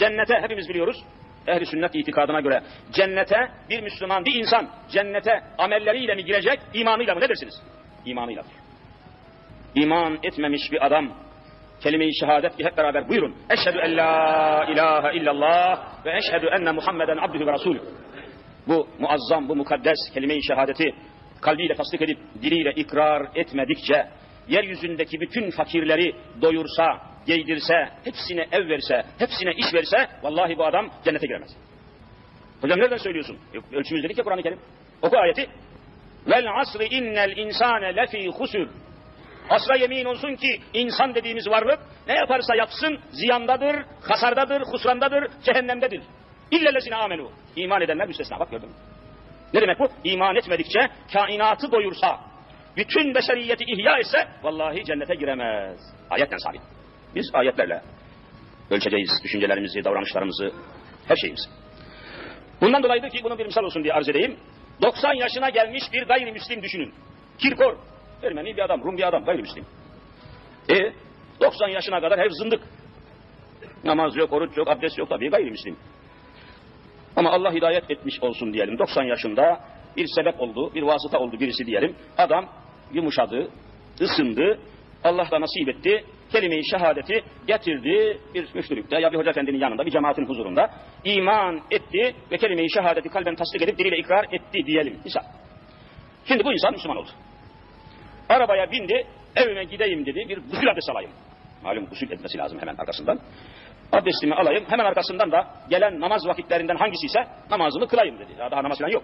cennete hepimiz biliyoruz. Ehli sünnet itikadına göre cennete bir Müslüman, bir insan cennete amelleriyle mi girecek, imanıyla mı? Ne dersiniz? İmanıyla. İman etmemiş bir adam kelime-i şehadet hep beraber buyurun. Eşhedü en la ilahe illallah ve eşhedü enne Muhammeden abdühü ve rasulü. Bu muazzam, bu mukaddes kelime-i şehadeti kalbiyle tasdik edip diliyle ikrar etmedikçe yeryüzündeki bütün fakirleri doyursa, giydirse, hepsine ev verse, hepsine iş verse vallahi bu adam cennete giremez. Hocam nereden söylüyorsun? Yok, ölçümüz dedik ya Kur'an-ı Kerim. Oku ayeti. Vel asri innel insane lefî husur. Asra yemin olsun ki insan dediğimiz varlık ne yaparsa yapsın ziyandadır, hasardadır, husrandadır, cehennemdedir. İllellezine amenu. İman edenler müstesna. Bak gördün mü? Ne demek bu? İman etmedikçe kainatı doyursa, bütün beşeriyeti ihya etse vallahi cennete giremez. Ayetten sabit. Biz ayetlerle ölçeceğiz düşüncelerimizi, davranışlarımızı, her şeyimizi. Bundan dolayıdır ki bunu bir misal olsun diye arz edeyim. 90 yaşına gelmiş bir gayrimüslim düşünün. Kirkor, Ermeni bir adam, Rum bir adam, gayrimüslim. E 90 yaşına kadar hep zındık. Namaz yok, oruç yok, abdest yok tabii gayrimüslim. Ama Allah hidayet etmiş olsun diyelim. 90 yaşında bir sebep oldu, bir vasıta oldu birisi diyelim. Adam yumuşadı, ısındı, Allah da nasip etti. Kelime-i şehadeti getirdi bir müftülükte ya bir hoca efendinin yanında bir cemaatin huzurunda iman etti ve kelime-i şehadeti kalben tasdik edip diliyle ikrar etti diyelim. Misal. Şimdi bu insan Müslüman oldu. Arabaya bindi, evime gideyim dedi, bir gusül abdesti alayım. Malum gusül etmesi lazım hemen arkasından. Abdestimi alayım, hemen arkasından da gelen namaz vakitlerinden hangisi ise namazımı kılayım dedi. Ya daha namaz falan yok.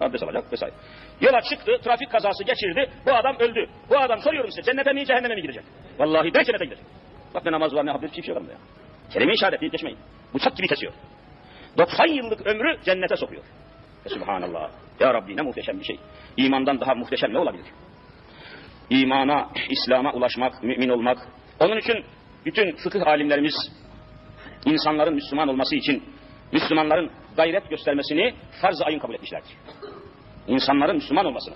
Abdest alacak vesaire. Yola çıktı, trafik kazası geçirdi, bu adam öldü. Bu adam soruyorum size, cennete mi, cehenneme mi gidecek? Vallahi ben cennete gidecek. Bak ne namaz var, ne abdest, hiçbir şey yok ya. Kelime-i işaret deyip geçmeyin. Bıçak gibi kesiyor. 90 yıllık ömrü cennete sokuyor. E, Subhanallah. Ya Rabbi ne muhteşem bir şey. İmandan daha muhteşem ne olabilir? imana, İslam'a ulaşmak, mümin olmak. Onun için bütün fıkıh alimlerimiz insanların Müslüman olması için Müslümanların gayret göstermesini farz-ı ayın kabul etmişlerdir. İnsanların Müslüman olmasını.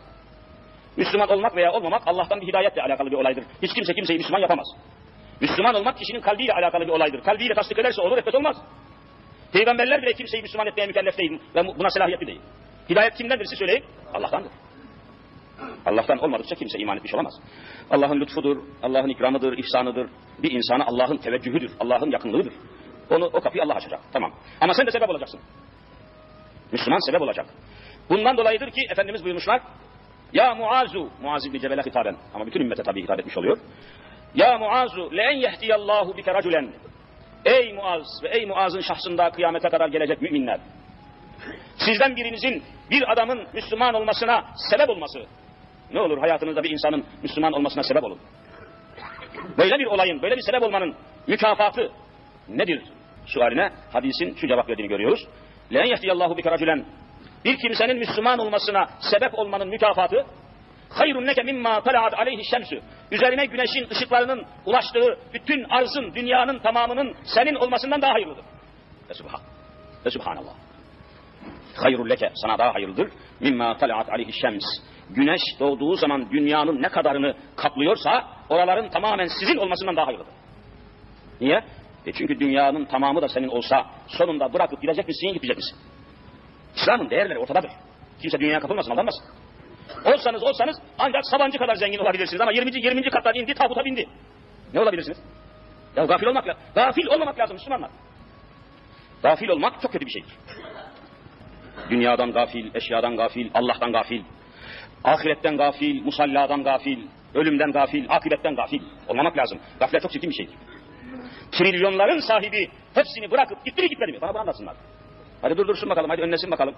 Müslüman olmak veya olmamak Allah'tan bir hidayetle alakalı bir olaydır. Hiç kimse kimseyi Müslüman yapamaz. Müslüman olmak kişinin kalbiyle alakalı bir olaydır. Kalbiyle tasdik ederse olur, etmez olmaz. Peygamberler bile kimseyi Müslüman etmeye mükellef değil ve buna selahiyetli değil. Hidayet kimdendir siz söyleyin? Allah'tandır. Allah'tan olmadıkça kimse iman etmiş olamaz. Allah'ın lütfudur, Allah'ın ikramıdır, ihsanıdır. Bir insana Allah'ın teveccühüdür, Allah'ın yakınlığıdır. Onu o kapıyı Allah açacak. Tamam. Ama sen de sebep olacaksın. Müslüman sebep olacak. Bundan dolayıdır ki Efendimiz buyurmuşlar. Ya Muazu, Muaz İbni Cebel'e hitaben ama bütün ümmete tabii hitap etmiş oluyor. Ya Muazu, len yehdiyallahu bike raculen. Ey Muaz ve ey Muaz'ın şahsında kıyamete kadar gelecek müminler. Sizden birinizin bir adamın Müslüman olmasına sebep olması, ne olur hayatınızda bir insanın Müslüman olmasına sebep olun. Böyle bir olayın, böyle bir sebep olmanın mükafatı nedir? Sualine hadisin şu cevap verdiğini görüyoruz. Len yehdiyallahu bike raculen. Bir kimsenin Müslüman olmasına sebep olmanın mükafatı hayrun leke mimma talaat aleyhi şemsü. Üzerine güneşin ışıklarının ulaştığı bütün arzın, dünyanın tamamının senin olmasından daha hayırlıdır. Ve subhan. Ve subhanallah. Hayrul leke sana daha hayırlıdır. Mimma talaat aleyhi şems. Güneş doğduğu zaman dünyanın ne kadarını kaplıyorsa oraların tamamen sizin olmasından daha hayırlıdır. Niye? E çünkü dünyanın tamamı da senin olsa sonunda bırakıp gidecek misin, gitmeyecek misin? İslam'ın değerleri ortadadır. Kimse dünyaya kapılmasın, aldanmasın. Olsanız olsanız ancak Sabancı kadar zengin olabilirsiniz ama 20. 20. kattan indi, tabuta bindi. Ne olabilirsiniz? Ya gafil olmak lazım. Gafil olmamak lazım Müslümanlar. Gafil olmak çok kötü bir şeydir. Dünyadan gafil, eşyadan gafil, Allah'tan gafil, ahiretten gafil, musalladan gafil, ölümden gafil, akibetten gafil olmamak lazım. Gaflet çok çirkin bir şeydir. Trilyonların sahibi hepsini bırakıp gitti gitmedi mi? Bana bunu anlatsınlar. Hadi dur dursun bakalım, hadi önlesin bakalım.